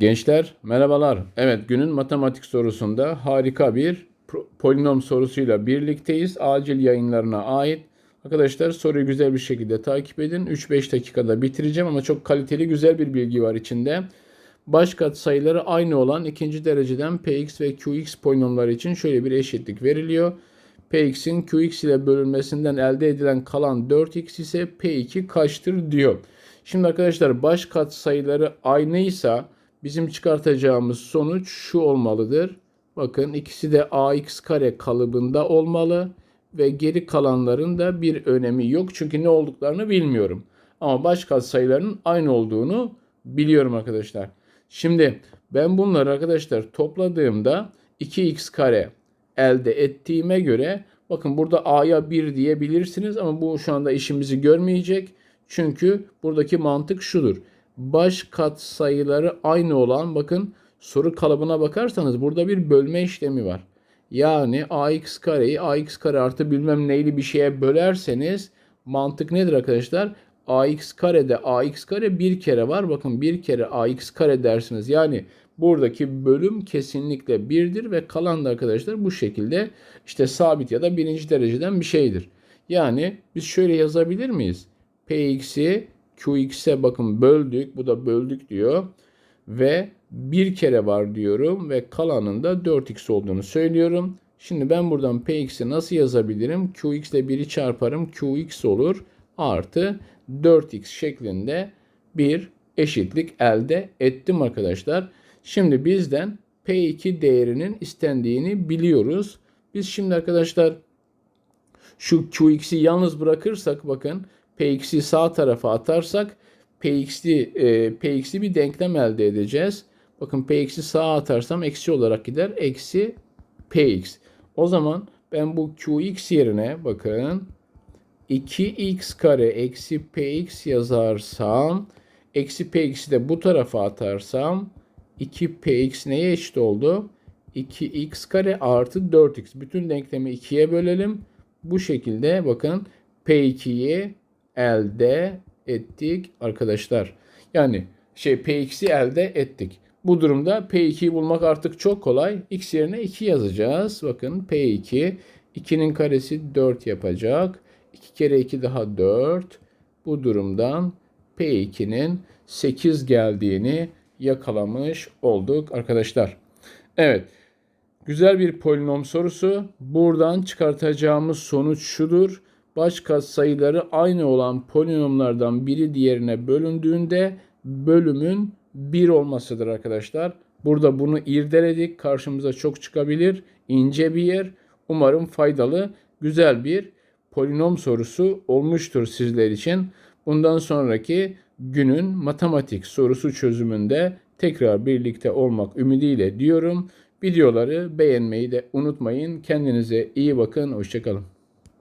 Gençler merhabalar. Evet günün matematik sorusunda harika bir polinom sorusuyla birlikteyiz. Acil yayınlarına ait. Arkadaşlar soruyu güzel bir şekilde takip edin. 3-5 dakikada bitireceğim ama çok kaliteli güzel bir bilgi var içinde. Baş katsayıları aynı olan ikinci dereceden px ve qx polinomları için şöyle bir eşitlik veriliyor. px'in qx ile bölünmesinden elde edilen kalan 4x ise p2 kaçtır diyor. Şimdi arkadaşlar baş katsayıları aynıysa bizim çıkartacağımız sonuç şu olmalıdır. Bakın ikisi de ax kare kalıbında olmalı ve geri kalanların da bir önemi yok. Çünkü ne olduklarını bilmiyorum. Ama baş katsayılarının aynı olduğunu biliyorum arkadaşlar. Şimdi ben bunları arkadaşlar topladığımda 2x kare elde ettiğime göre bakın burada a'ya 1 diyebilirsiniz ama bu şu anda işimizi görmeyecek. Çünkü buradaki mantık şudur. Baş katsayıları aynı olan bakın soru kalıbına bakarsanız burada bir bölme işlemi var. Yani ax kareyi ax kare artı bilmem neyli bir şeye bölerseniz mantık nedir arkadaşlar? ax karede ax kare bir kere var. Bakın bir kere ax kare dersiniz. Yani buradaki bölüm kesinlikle birdir ve kalan da arkadaşlar bu şekilde işte sabit ya da birinci dereceden bir şeydir. Yani biz şöyle yazabilir miyiz? px'i qx'e bakın böldük. Bu da böldük diyor. Ve bir kere var diyorum ve kalanın da 4x olduğunu söylüyorum. Şimdi ben buradan px'i nasıl yazabilirim? qx ile 1'i çarparım. qx olur. Artı 4x şeklinde bir eşitlik elde ettim arkadaşlar. Şimdi bizden P2 değerinin istendiğini biliyoruz. Biz şimdi arkadaşlar şu Qx'i yalnız bırakırsak bakın Px'i sağ tarafa atarsak Px'li e, Px'li bir denklem elde edeceğiz. Bakın Px'i sağa atarsam eksi olarak gider. Eksi Px. O zaman ben bu Qx yerine bakın 2x kare eksi px yazarsam eksi px'i de bu tarafa atarsam 2px neye eşit oldu? 2x kare artı 4x. Bütün denklemi 2'ye bölelim. Bu şekilde bakın p2'yi elde ettik arkadaşlar. Yani şey p2'yi elde ettik. Bu durumda p2'yi bulmak artık çok kolay. x yerine 2 yazacağız. Bakın p2 2'nin karesi 4 yapacak. 2 kere 2 daha 4. Bu durumdan P2'nin 8 geldiğini yakalamış olduk arkadaşlar. Evet. Güzel bir polinom sorusu. Buradan çıkartacağımız sonuç şudur. Baş katsayıları aynı olan polinomlardan biri diğerine bölündüğünde bölümün 1 olmasıdır arkadaşlar. Burada bunu irdeledik. Karşımıza çok çıkabilir. İnce bir yer. Umarım faydalı, güzel bir polinom sorusu olmuştur sizler için. Bundan sonraki günün matematik sorusu çözümünde tekrar birlikte olmak ümidiyle diyorum. Videoları beğenmeyi de unutmayın. Kendinize iyi bakın. Hoşçakalın.